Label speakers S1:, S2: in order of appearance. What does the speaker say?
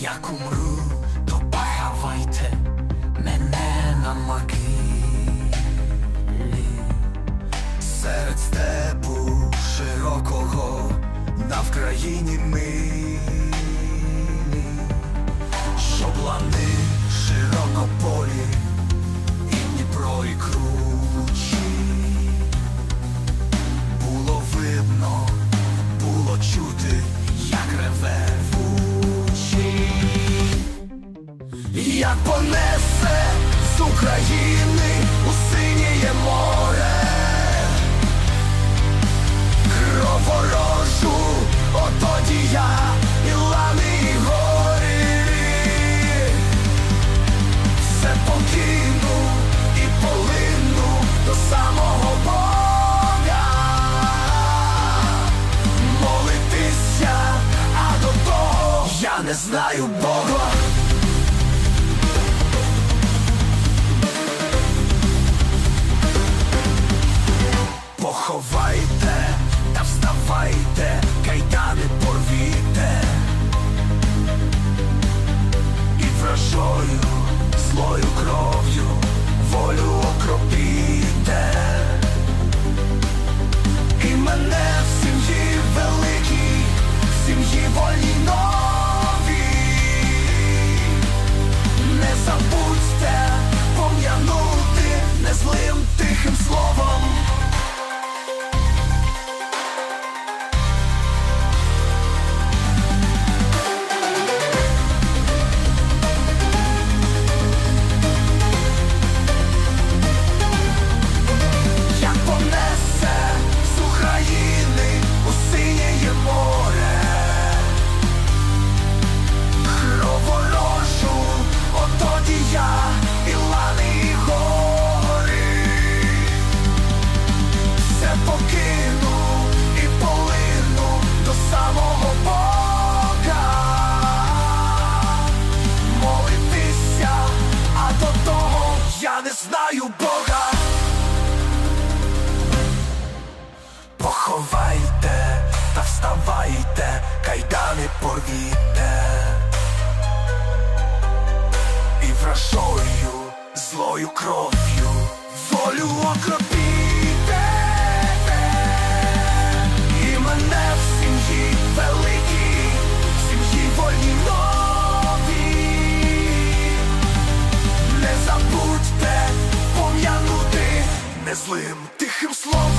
S1: як умру, то похавайте мене на могилі серед степу широкого на Вкраїні ми. Як понесе з України у синє море? Кров ворожу, отоді я і лани і гори. Все покину і полину до самого Бога. Молитися, а до того я не знаю Бога тихим словом не знаю Бога. Поховайте та вставайте, кайдани порвіте. І вражою, злою кров'ю незлим тихим словом